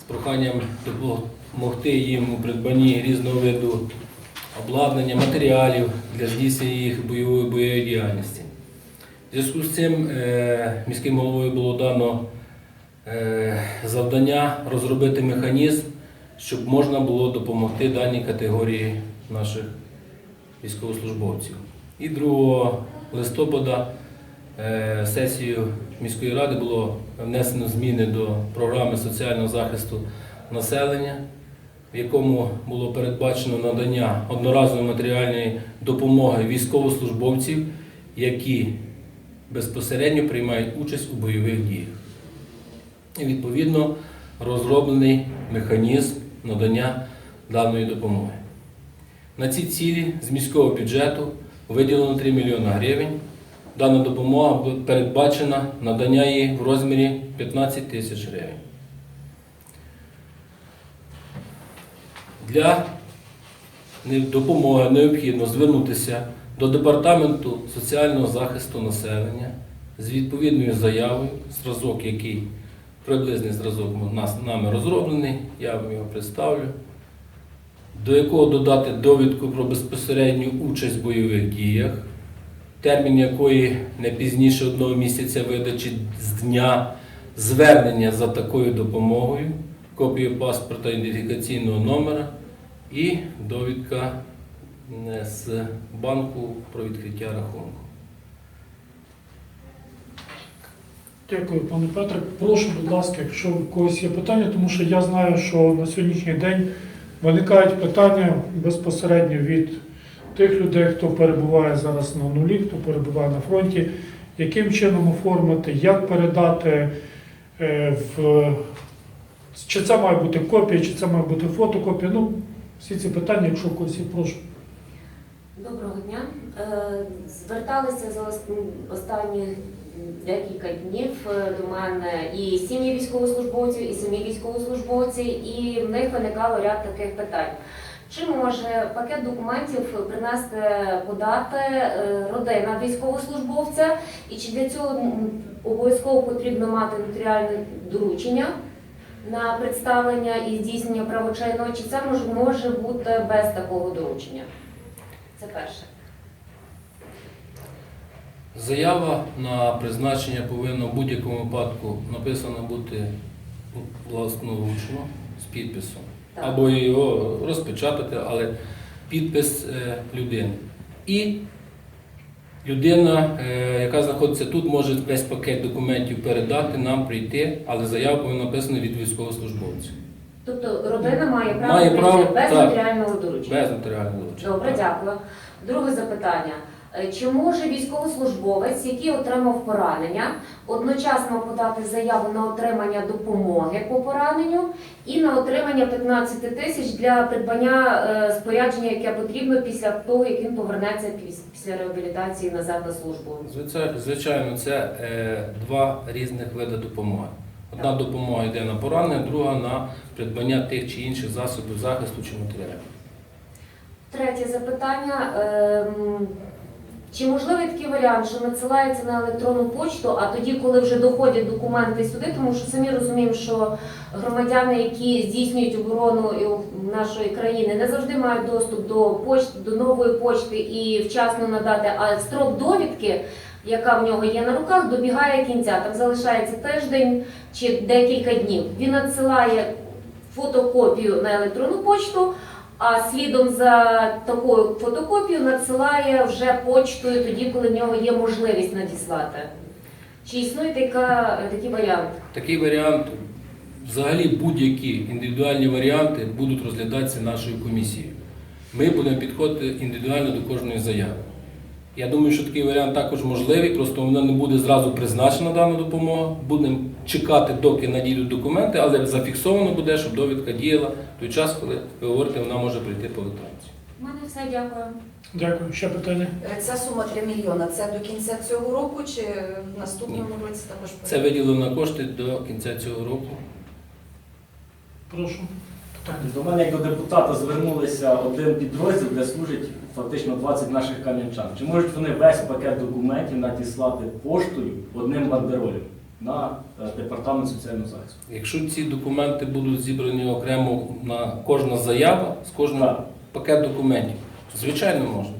з проханням допомогти їм у придбанні різного виду обладнання, матеріалів для здійснення їх бойової бойової діяльності. В зв'язку з цим е, міським головою було дано е, завдання розробити механізм, щоб можна було допомогти даній категорії наших військовослужбовців. І 2 листопада е, сесією міської ради було внесено зміни до програми соціального захисту населення, в якому було передбачено надання одноразової матеріальної допомоги військовослужбовців, які безпосередньо приймають участь у бойових діях. І відповідно розроблений механізм надання даної допомоги. На ці цілі з міського бюджету виділено 3 мільйони гривень. Дана допомога передбачена надання її в розмірі 15 тисяч гривень. Для допомоги необхідно звернутися до Департаменту соціального захисту населення з відповідною заявою, зразок, який приблизний зразок нами розроблений, я вам його представлю, до якого додати довідку про безпосередню участь в бойових діях, термін якої не пізніше одного місяця видачі з дня звернення за такою допомогою, копію паспорта ідентифікаційного номера і довідка з банку про відкриття рахунку. Дякую, пане Петре. Прошу, будь ласка, якщо у когось є питання, тому що я знаю, що на сьогоднішній день виникають питання безпосередньо від тих людей, хто перебуває зараз на нулі, хто перебуває на фронті, яким чином оформити, як передати е, в чи це має бути копія, чи це має бути фотокопія. Ну, всі ці питання, якщо когось прошу. Доброго дня. Е, Зверталися за останні декілька днів е, до мене і сім'ї військовослужбовців, і самі військовослужбовці, і в них виникало ряд таких питань. Чи може пакет документів принести подати е, родина військовослужбовця, і чи для цього обов'язково потрібно мати нотаріальне доручення на представлення і здійснення правочинного, чи це може, бути без такого доручення? Це перше. Заява на призначення повинна в будь-якому випадку написана бути власноручно з підписом. Так. Або його розпечатати, але підпис е, людини. І людина, е, яка знаходиться тут, може весь пакет документів передати, нам прийти, але заява повинна написана від військовослужбовців. Тобто родина має право Має прийти право, без так. матеріального доручення. Без нотаріального доручення. Добре, дякую. Друге запитання. Е, Чи може військовослужбовець, який отримав поранення, одночасно подати заяву на отримання допомоги по пораненню і на отримання 15 тисяч для придбання е, спорядження, яке потрібно після того, як він повернеться після реабілітації назад на службу? Звичайно, це е, два різних види допомоги. Одна допомога йде на поранення, друга на придбання тих чи інших засобів захисту чи матеріалів. Третє запитання. Чи можливий такий варіант, що надсилається на електронну почту, а тоді, коли вже доходять документи сюди, тому що самі розуміємо, що громадяни, які здійснюють оборону нашої країни, не завжди мають доступ до почти, до нової почти і вчасно надати, а строк довідки, яка в нього є на руках, добігає кінця. Там залишається тиждень чи декілька днів. Він надсилає фотокопію на електронну почту. А слідом за такою фотокопією надсилає вже почтою тоді, коли в нього є можливість надіслати. Чи існує така, такий варіант? Такий варіант, взагалі будь-які індивідуальні варіанти будуть розглядатися нашою комісією. Ми будемо підходити індивідуально до кожної заяви. Я думаю, що такий варіант також можливий, просто вона не буде зразу призначена дана допомога. Будемо чекати, доки надійдуть документи, але зафіксовано буде, щоб довідка діяла в той час, коли ви говорите, вона може прийти по електронці. У мене все, дякую. Дякую. Ще питання? Е, Ця сума 3 мільйона. Це до кінця цього року чи в наступному році також Це виділено кошти до кінця цього року. Прошу. Питання. До мене як до депутата звернулися один підрозділ, де служить фактично 20 наших кам'янчан. Чи можуть вони весь пакет документів надіслати поштою одним бандеролем? На е, департамент соціального захисту. Якщо ці документи будуть зібрані окремо на кожна заява з кожного пакет документів, звичайно можна.